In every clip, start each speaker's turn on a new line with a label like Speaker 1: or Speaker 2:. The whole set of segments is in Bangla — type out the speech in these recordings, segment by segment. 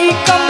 Speaker 1: নায়িকা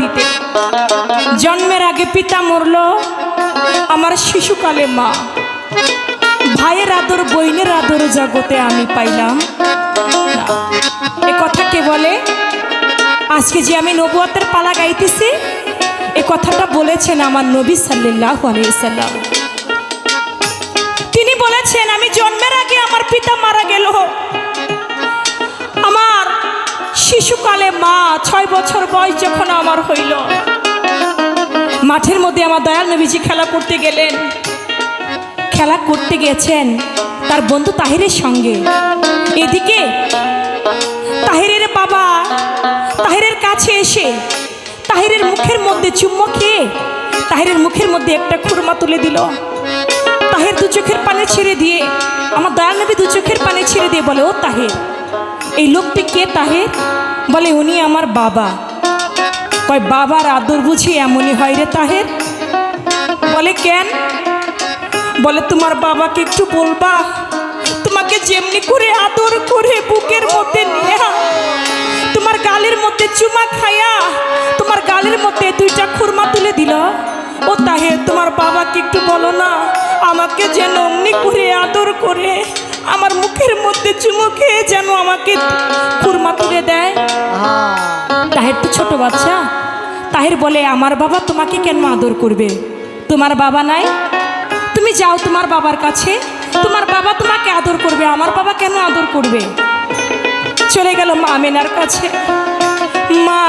Speaker 1: দিতে। জন্মের আগে পিতা মরল, আমার শিশুকালে মা। ভাইয়ের আদর, বইনের আদর জগতে আমি পাইলাম। এ কথা কে বলে? আজকে যে আমি নবুয়াতের পালা গাইতেছি, এ কথাটা বলেছেন আমার নবী সাল্লাহ আলাইসাল্লাম তিনি বলেছেন, আমি জন্মের আগে আমার পিতা মারা গেল। শিশুকালে মা, ছয় বছর বয়স যখন আমার হইল, মাঠের মধ্যে আমার দয়াল নবীজি খেলা করতে গেলেন। খেলা করতে গেছেন তার বন্ধু তাহিরের সঙ্গে। এদিকে তাহিরের বাবা তাহিরের কাছে এসে তাহিরের মুখের মধ্যে চুম্ম খেয়ে তাহিরের মুখের মধ্যে একটা খুরমা তুলে দিল। তাহের দু চোখের পানি ছেড়ে দিয়ে আমার ছেড়ে দিয়ে বলে, ও তাহের, এই লোকটি কে তাহের? বলে, উনি আমার বাবা। কয়, বাবার আদর বুঝি এমনই হয় রে তাহের? বলে, কেন? বলে, তোমার বাবাকে একটু বলবা। তোমাকে যেমনি করে আদর করে বুকের মধ্যে নিয়ে, তোমার গালের মধ্যে চুমা খায়া তোমার গালের মধ্যে দুইটা খুরমা তুলে দিল। ও তাহের, তোমার বাবাকে একটু বলো না, আমাকে যেন অমনি করে আদর করে। আমার মুখের মধ্যে চুমু খেয়ে যেন আমাকে খুরমা তুলে দেয়। তাহের তো ছোট বাচ্চা। তাহের বলে, আমার বাবা তোমাকে কেন আদর করবে? তোমার বাবা নাই? তুমি যাও তোমার বাবার কাছে। তোমার বাবা তোমাকে আদর করবে। আমার বাবা কেন আদর করবে? চলে গেল মা আমেনার কাছে। মা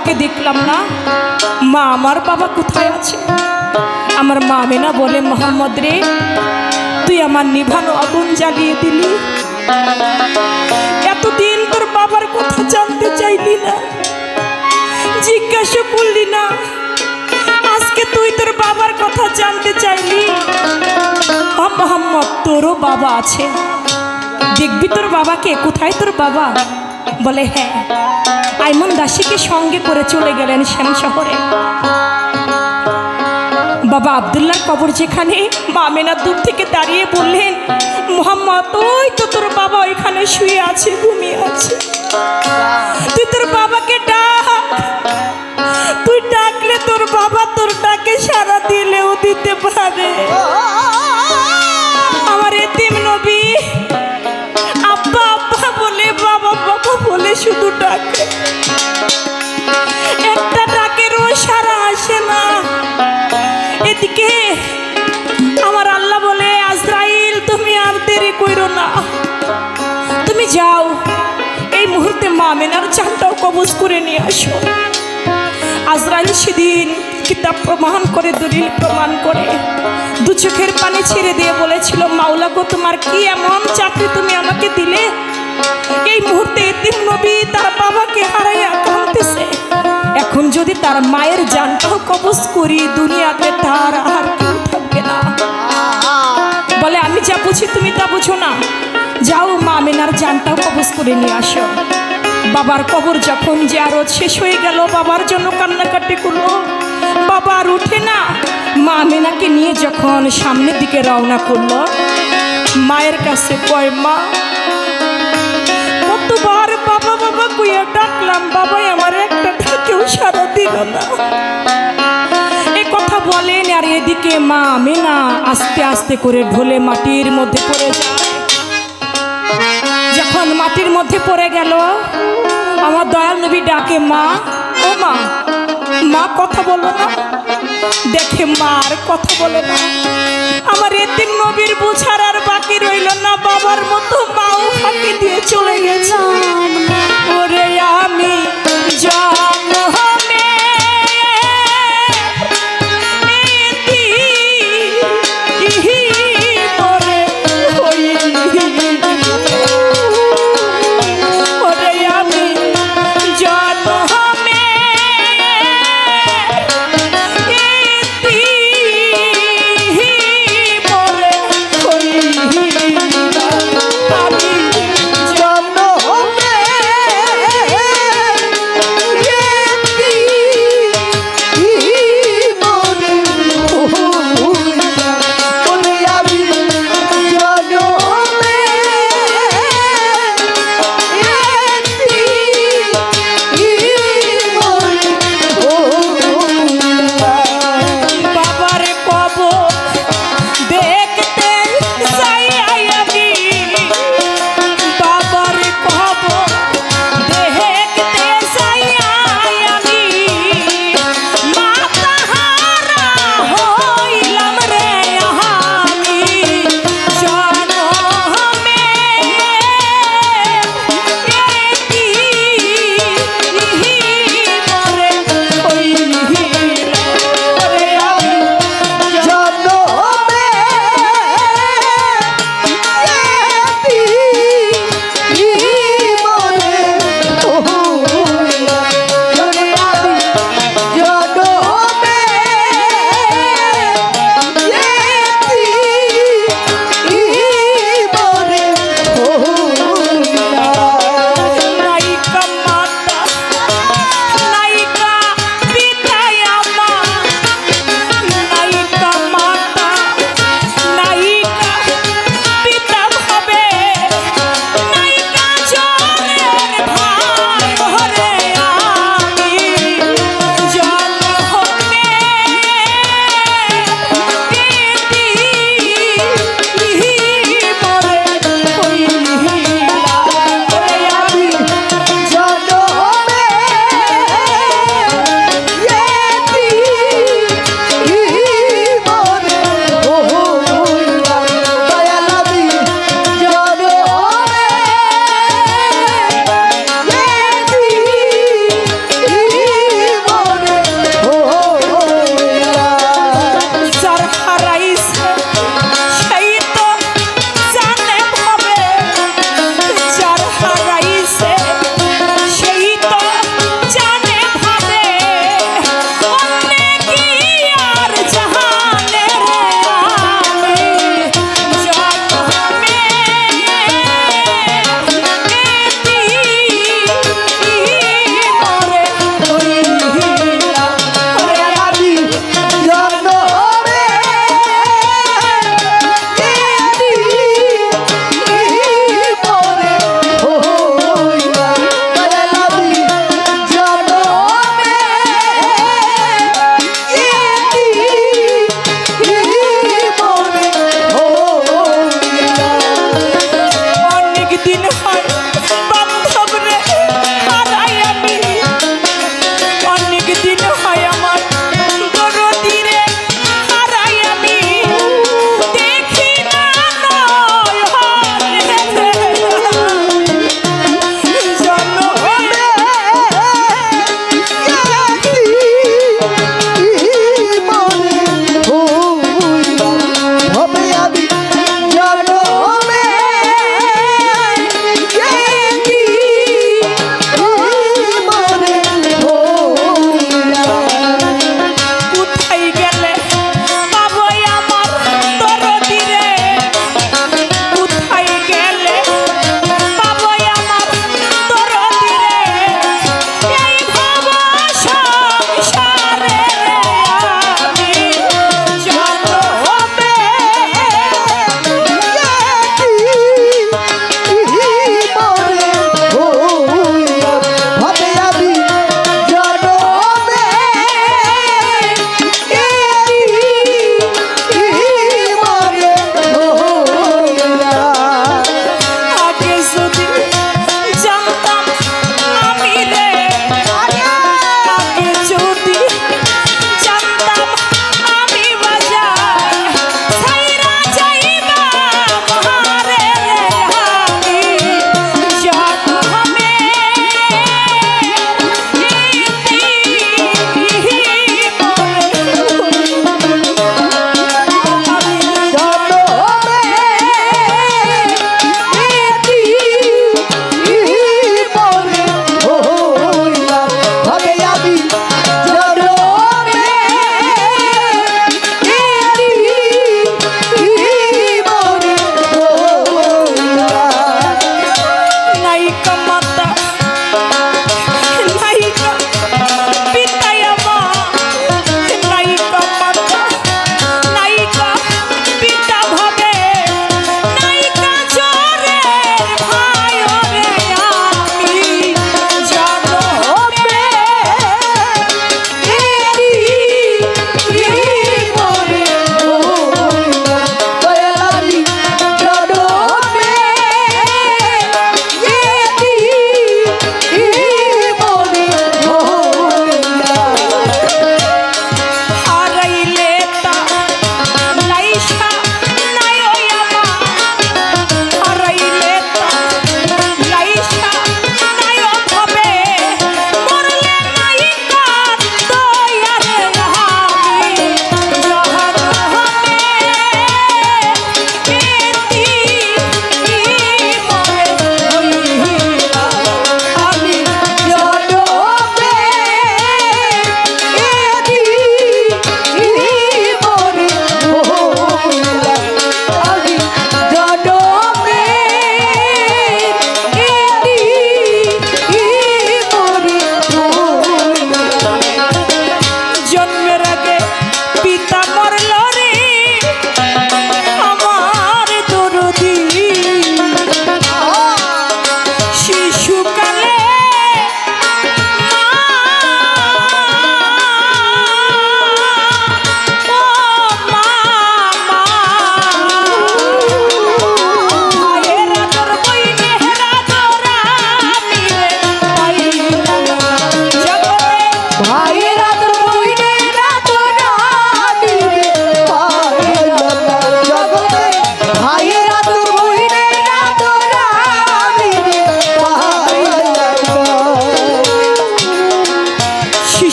Speaker 1: বাবাকে দেখলাম না। মা, আমার বাবা কোথায় আছে? আমার মা মেনা বলে, মোহাম্মদ রে, তুই আমার নিভানো আগুন জ্বালিয়ে দিলি। এতদিন তোর বাবার কথা জানতে চাইলি না, জিজ্ঞাসা করলি না। আজকে তুই তোর বাবার কথা জানতে চাইলি। মোহাম্মদ, তোরও বাবা আছে। দেখবি তোর বাবাকে, কোথায় তোর বাবা? বলে হ্যাঁ। আইমন দাসীকে সঙ্গে করে চলে গেলেন শ্যাম শহরে। বাবা আবদুল্লার কবর যেখানে, মা মেনা দূর থেকে দাঁড়িয়ে বললেন, মোহাম্মদ, ওই তো তোর বাবা ওইখানে শুয়ে আছে, ঘুমিয়ে আছে। তুই তোর বাবাকে ডাক। তুই ডাকলে তোর বাবা তোর ডাকে সারা দিলেও দিতে পারে। শুধু ডাকে একটা ডাকেরও সারা আসে না। এদিকে আমার আল্লাহ বলে, আজরাইল, তুমি আর দেরি কইরো না। তুমি যাও। এই মুহূর্তে মা মেনার চানটাও কবজ করে নিয়ে আসো। আজরাইল সেদিন কিতাব প্রমাণ করে, দলিল প্রমাণ করে, দু চোখের পানি ছেড়ে দিয়ে বলেছিল, মাওলা গো, তোমার কি এমন চাকরি তুমি আমাকে দিলে? এই মুহূর্তে এতিম নবী তার বাবাকে হারাইয়া কাঁদতেছে। এখন যদি তার মায়ের জানটাও কবজ করি, দুনিয়াতে তার আর কেউ থাকবে না। বলে, আমি যা বুঝি তুমি তা বুঝো না। যাও মা মেনার জানটাও কবজ করে নিয়ে আসো। বাবার কবর যখন যে আরও শেষ হয়ে গেল, বাবার জন্য কান্নাকাটি করল। বাবা আর উঠে না। মা মেনাকে নিয়ে যখন সামনের দিকে রওনা করল, মায়ের কাছে কয়, মা কুইয়া বাবা আমার একটা কেউ সারা দিল না। এ কথা বলেন, আর এদিকে মা মেনা আস্তে আস্তে করে ঢোলে মাটির মধ্যে পড়ে যখন মাটির মধ্যে পড়ে গেল, আমার দয়াল নবী ডাকে, মা, ও মা দেখে মার, কথা বলে না। আমার এদিন নবীর বুঝার আর বাকি রইল না, বাবার মতো মাও ফাঁকি দিয়ে চলে গেছে। ওরে আমি জন্মে